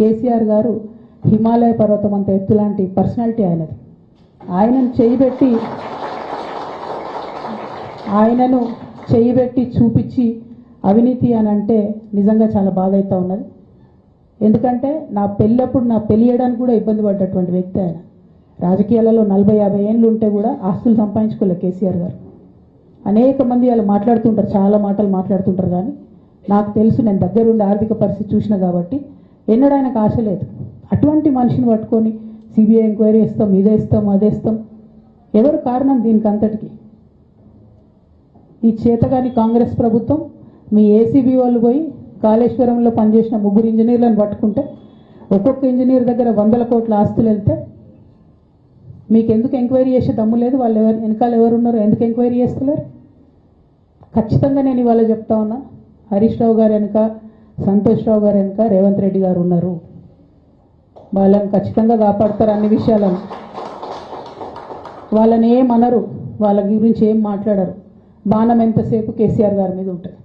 కేసీఆర్ గారు హిమాలయ పర్వతం అంత ఎత్తు లాంటి పర్సనాలిటీ ఆయనది. ఆయనను చేయిబెట్టి ఆయనను చేయిబెట్టి చూపించి అవినీతి అని అంటే నిజంగా చాలా బాధ అవుతూ ఉన్నది. ఎందుకంటే నా పెళ్ళప్పుడు నా పెళ్ళి చేయడానికి కూడా ఇబ్బంది పడ్డటువంటి వ్యక్తి ఆయన. రాజకీయాలలో నలభై యాభై ఏళ్ళు ఉంటే కూడా ఆస్తులు సంపాదించుకోలే కేసీఆర్ గారు. అనేక మంది వాళ్ళు మాట్లాడుతుంటారు చాలా మాటలు మాట్లాడుతుంటారు కానీ నాకు తెలుసు నేను దగ్గరుండి ఆర్థిక పరిస్థితి చూసిన కాబట్టి ఎన్నడూ ఆయనకు ఆశ లేదు. అటువంటి మనిషిని పట్టుకొని సిబిఐ ఎంక్వైరీ ఇస్తాం ఇదే ఇస్తాం అదే ఇస్తాం. ఎవరు కారణం దీనికి అంతటికి ఈ చేతగాని కాంగ్రెస్ ప్రభుత్వం మీ ఏసీబీ వాళ్ళు పోయి కాళేశ్వరంలో పనిచేసిన ముగ్గురు ఇంజనీర్లను పట్టుకుంటే ఒక్కొక్క ఇంజనీర్ దగ్గర వందల కోట్ల ఆస్తులు వెళ్తే మీకు ఎందుకు ఎంక్వైరీ చేసే దమ్ము లేదు? వాళ్ళు ఎవరు వెనకాల ఎవరు ఉన్నారు ఎందుకు ఎంక్వైరీ చేస్తలేరు? ఖచ్చితంగా నేను ఇవాళ చెప్తా ఉన్నా హరీష్ రావు గారు వెనుక సంతోష్ రావు గారు వెనుక రేవంత్ రెడ్డి గారు ఉన్నారు. వాళ్ళని ఖచ్చితంగా కాపాడతారు అన్ని విషయాలను. వాళ్ళని ఏం అనరు వాళ్ళ గురించి ఏం మాట్లాడరు. బాణం ఎంతసేపు కేసీఆర్ గారి మీద ఉంటుంది.